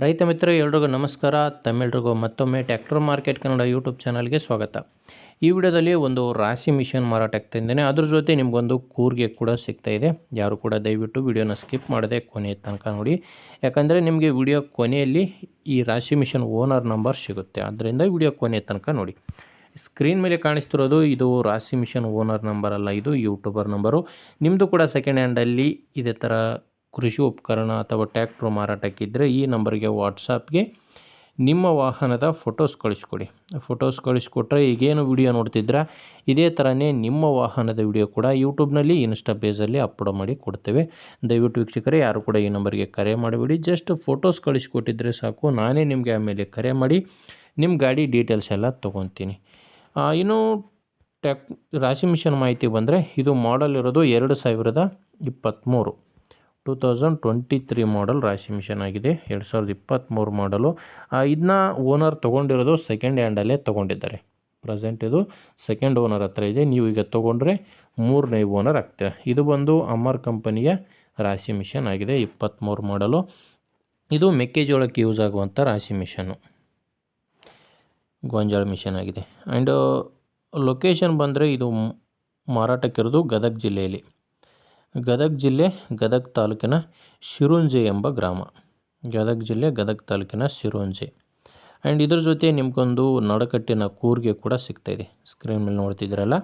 ರೈತ ಮಿತ್ರ ಎಲ್ರಿಗೂ ನಮಸ್ಕಾರ. ತಮ್ಮೆಲ್ರಿಗೂ ಮತ್ತೊಮ್ಮೆ ಟ್ಯಾಕ್ಟರ್ ಮಾರ್ಕೆಟ್ ಕನ್ನಡ ಯೂಟ್ಯೂಬ್ ಚಾನಲ್ಗೆ ಸ್ವಾಗತ. ಈ ವಿಡಿಯೋದಲ್ಲಿ ಒಂದು ರಾಶಿ ಮಿಷನ್ ಮಾರಾಟಕ್ಕೆ ಇದ್ದೇನೆ. ಅದ್ರ ಜೊತೆ ನಿಮಗೊಂದು ಕೂರ್ಗೆ ಕೂಡ ಸಿಗ್ತಾ ಇದೆ. ಯಾರು ಕೂಡ ದಯವಿಟ್ಟು ವಿಡಿಯೋನ ಸ್ಕಿಪ್ ಮಾಡದೆ ಕೊನೆಯ ತನಕ ನೋಡಿ. ಯಾಕಂದರೆ ನಿಮಗೆ ವಿಡಿಯೋ ಕೊನೆಯಲ್ಲಿ ಈ ರಾಶಿ ಮಿಷನ್ ಓನರ್ ನಂಬರ್ ಸಿಗುತ್ತೆ. ಆದ್ದರಿಂದ ವಿಡಿಯೋ ಕೊನೆಯ ತನಕ ನೋಡಿ. ಸ್ಕ್ರೀನ್ ಮೇಲೆ ಕಾಣಿಸ್ತಿರೋದು ಇದು ರಾಶಿ ಮಿಷನ್ ಓನರ್ ನಂಬರ್ ಅಲ್ಲ, ಇದು ಯೂಟ್ಯೂಬರ್ ನಂಬರು. ನಿಮ್ಮದು ಕೂಡ ಸೆಕೆಂಡ್ ಹ್ಯಾಂಡಲ್ಲಿ ಇದೇ ಥರ ಕೃಷಿ ಉಪಕರಣ ಅಥವಾ ಟ್ಯಾಕ್ಟ್ರು ಮಾರಾಟಕ್ಕಿದ್ದರೆ ಈ ನಂಬರ್ಗೆ ವಾಟ್ಸಪ್ಗೆ ನಿಮ್ಮ ವಾಹನದ ಫೋಟೋಸ್ ಕಳಿಸ್ಕೊಡಿ. ಫೋಟೋಸ್ ಕಳಿಸ್ಕೊಟ್ರೆ ಈಗೇನು ವಿಡಿಯೋ ನೋಡ್ತಿದ್ರೆ ಇದೇ ಥರನೇ ನಿಮ್ಮ ವಾಹನದ ವಿಡಿಯೋ ಕೂಡ ಯೂಟ್ಯೂಬ್ನಲ್ಲಿ, ಇನ್ಸ್ಟಾ ಪೇಜಲ್ಲಿ ಅಪ್ಲೋಡ್ ಮಾಡಿ ಕೊಡ್ತೇವೆ. ದಯವಿಟ್ಟು ವೀಕ್ಷಕರೇ, ಯಾರು ಕೂಡ ಈ ನಂಬರ್ಗೆ ಕರೆ ಮಾಡಿಬಿಡಿ. ಜಸ್ಟ್ ಫೋಟೋಸ್ ಕಳಿಸ್ಕೊಟ್ಟಿದ್ರೆ ಸಾಕು. ನಾನೇ ನಿಮಗೆ ಆಮೇಲೆ ಕರೆ ಮಾಡಿ ನಿಮ್ಮ ಗಾಡಿ ಡೀಟೇಲ್ಸ್ ಎಲ್ಲ ತೊಗೊತೀನಿ. ಇನ್ನು ಟ್ಯಾಕ್ ರಾಶಿ ಮಿಷನ್ ಮಾಹಿತಿ ಬಂದರೆ ಇದು ಮಾಡಲ್ ಇರೋದು ಎರಡು ಸಾವಿರದ ಇಪ್ಪತ್ತ್ಮೂರು. Two thousand twenty three model ರಾಶಿ ಮಿಷನ್ ಆಗಿದೆ. ಎರಡು ಸಾವಿರದ ಇಪ್ಪತ್ತ್ಮೂರು ಮಾಡಲು ಇದನ್ನ ಓನರ್ ತೊಗೊಂಡಿರೋದು ಸೆಕೆಂಡ್ ಹ್ಯಾಂಡಲ್ಲೇ ತೊಗೊಂಡಿದ್ದಾರೆ. ಪ್ರೆಸೆಂಟ್ ಇದು ಸೆಕೆಂಡ್ ಓನರ್ ಹತ್ರ ಇದೆ. ನೀವು ಈಗ ತೊಗೊಂಡ್ರೆ ಮೂರನೇ ಓನರ್ ಆಗ್ತೀರ. ಇದು ಬಂದು ಅಮರ್ ಕಂಪನಿಯ ರಾಶಿ ಮಿಷನ್ ಆಗಿದೆ. ಇಪ್ಪತ್ತ್ಮೂರು ಮಾಡಲು ಇದು ಮೆಕ್ಕೆಜೋಳಕ್ಕೆ ಯೂಸ್ ಆಗುವಂಥ ರಾಶಿ ಮಿಷನ್ನು ಗೋಂಜಾಳ ಮಿಷನ್ ಆಗಿದೆ. ಆ್ಯಂಡ್ ಲೊಕೇಶನ್ ಬಂದರೆ ಇದು ಮಾರಾಟಕ್ಕಿರೋದು ಗದಗ ಜಿಲ್ಲೆಯಲ್ಲಿ. ಗದಗ ಜಿಲ್ಲೆ ಗದಗ ತಾಲೂಕಿನ ಶಿರುಂಜೆ ಎಂಬ ಗ್ರಾಮ. ಗದಗ ಜಿಲ್ಲೆ ಗದಗ ತಾಲೂಕಿನ ಶಿರುಂಜೆ. ಆ್ಯಂಡ್ ಇದ್ರ ಜೊತೆ ನಿಮ್ಗೊಂದು ನಡಕಟ್ಟಿನ ಕೂರ್ಗೆ ಕೂಡ ಸಿಗ್ತಾಯಿದೆ ಸ್ಕ್ರೀನ್ ಮೇಲೆ ನೋಡ್ತಿದ್ದೀರಲ್ಲ?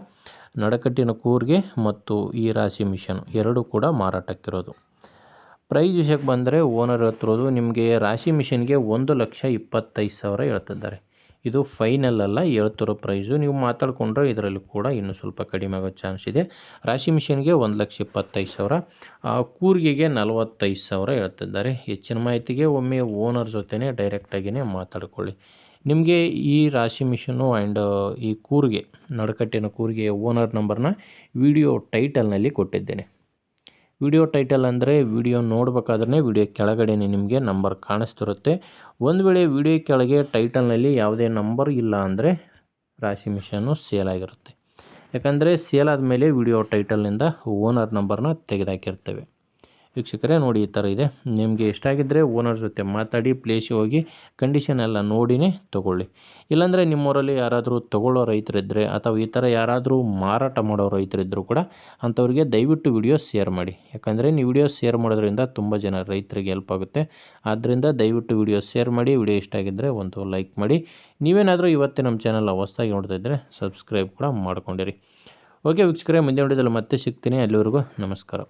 ನಡಕಟ್ಟಿನ ಕೂರ್ಗೆ ಮತ್ತು ಈ ರಾಶಿ ಮಿಷನ್ ಎರಡು ಕೂಡ ಮಾರಾಟಕ್ಕಿರೋದು. ಪ್ರೈಸ್ ವಿಷಯಕ್ಕೆ ಬಂದರೆ ಓನರ್ ಹತ್ತಿರೋದು ನಿಮಗೆ ರಾಶಿ ಮಿಷನ್ಗೆ ಒಂದು ಲಕ್ಷ ಇಪ್ಪತ್ತೈದು ಸಾವಿರ ಹೇಳ್ತಿದ್ದಾರೆ. ಇದು ಫೈನಲ್ ಅಲ್ಲ, ಹೇಳ್ತಿರೋ ಪ್ರೈಸು ನೀವು ಮಾತಾಡಿಕೊಂಡ್ರೆ ಇದರಲ್ಲಿ ಕೂಡ ಇನ್ನೂ ಸ್ವಲ್ಪ ಕಡಿಮೆ ಆಗೋ ಚಾನ್ಸ್ ಇದೆ. ರಾಶಿ ಮಿಷನ್ಗೆ ಒಂದು ಲಕ್ಷ ಇಪ್ಪತ್ತೈದು ಸಾವಿರ. ಕೂರ್ಗಿಗೆ ನಲವತ್ತೈದು ಸಾವಿರ ಹೇಳ್ತಿದ್ದಾರೆ. ಹೆಚ್ಚಿನ ಮಾಹಿತಿಗೆ ಒಮ್ಮೆ ಓನರ್ ಜೊತೆನೇ ಡೈರೆಕ್ಟಾಗಿಯೇ ಮಾತಾಡ್ಕೊಳ್ಳಿ. ನಿಮಗೆ ಈ ರಾಶಿ ಮಿಷನು ಆ್ಯಂಡ್ ಈ ಕೂರ್ಗೆ, ನಡುಕಟ್ಟಿನ ಕೂರ್ಗೆ ಓನರ್ ನಂಬರ್ನ ವಿಡಿಯೋ ಟೈಟಲ್ನಲ್ಲಿ ಕೊಟ್ಟಿದ್ದೇನೆ. ವಿಡಿಯೋ ಟೈಟಲ್ ಅಂದರೆ ವಿಡಿಯೋ ನೋಡಬೇಕಾದ್ರೆ ವಿಡಿಯೋ ಕೆಳಗಡೆ ನಿಮಗೆ ನಂಬರ್ ಕಾಣಿಸ್ತಿರುತ್ತೆ. ಒಂದು ವೇಳೆ ವಿಡಿಯೋ ಕೆಳಗೆ ಟೈಟಲ್ನಲ್ಲಿ ಯಾವುದೇ ನಂಬರ್ ಇಲ್ಲ ಅಂದರೆ ರಾಶಿ ಮಿಷನ್ನು ಸೇಲ್ ಆಗಿರುತ್ತೆ. ಯಾಕಂದರೆ ಸೇಲ್ ಆದಮೇಲೆ ವಿಡಿಯೋ ಟೈಟಲ್ನಿಂದ ಓನರ್ ನಂಬರ್ನ ತೆಗೆದಾಕಿರ್ತೇವೆ. ವೀಕ್ಷಕರೇ ನೋಡಿ ಈ ಥರ ಇದೆ. ನಿಮಗೆ ಇಷ್ಟ ಆಗಿದ್ದರೆ ಓನರ್ ಜೊತೆ ಮಾತಾಡಿ ಪ್ಲೇಸಿಗೆ ಹೋಗಿ ಕಂಡೀಷನ್ ಎಲ್ಲ ನೋಡಿನೇ ತೊಗೊಳ್ಳಿ. ಇಲ್ಲಾಂದರೆ ನಿಮ್ಮೂರಲ್ಲಿ ಯಾರಾದರೂ ತೊಗೊಳ್ಳೋ ರೈತರಿದ್ದರೆ ಅಥವಾ ಈ ಥರ ಯಾರಾದರೂ ಮಾರಾಟ ಮಾಡೋ ರೈತರಿದ್ದರೂ ಕೂಡ ಅಂಥವ್ರಿಗೆ ದಯವಿಟ್ಟು ವಿಡಿಯೋ ಶೇರ್ ಮಾಡಿ. ಯಾಕಂದರೆ ನೀವು ವಿಡಿಯೋ ಶೇರ್ ಮಾಡೋದ್ರಿಂದ ತುಂಬ ಜನ ರೈತರಿಗೆ ಹೆಲ್ಪ್ ಆಗುತ್ತೆ. ಆದ್ದರಿಂದ ದಯವಿಟ್ಟು ವಿಡಿಯೋ ಶೇರ್ ಮಾಡಿ ವಿಡಿಯೋ ಇಷ್ಟ ಆಗಿದ್ದರೆ ಒಂದು ಲೈಕ್ ಮಾಡಿ. ನೀವೇನಾದರೂ ಇವತ್ತೇ ನಮ್ಮ ಚಾನಲ್ ಹೊಸದಾಗಿ ನೋಡ್ತಾ ಇದ್ದರೆ ಸಬ್ಸ್ಕ್ರೈಬ್ ಕೂಡ ಮಾಡ್ಕೊಂಡಿರಿ. ಓಕೆ ವೀಕ್ಷಕರೇ ಮುಂದೆ ನೋಡಿದಲ್ಲಿ ಮತ್ತೆ ಸಿಗ್ತೀನಿ. ಅಲ್ಲಿವರೆಗೂ ನಮಸ್ಕಾರ.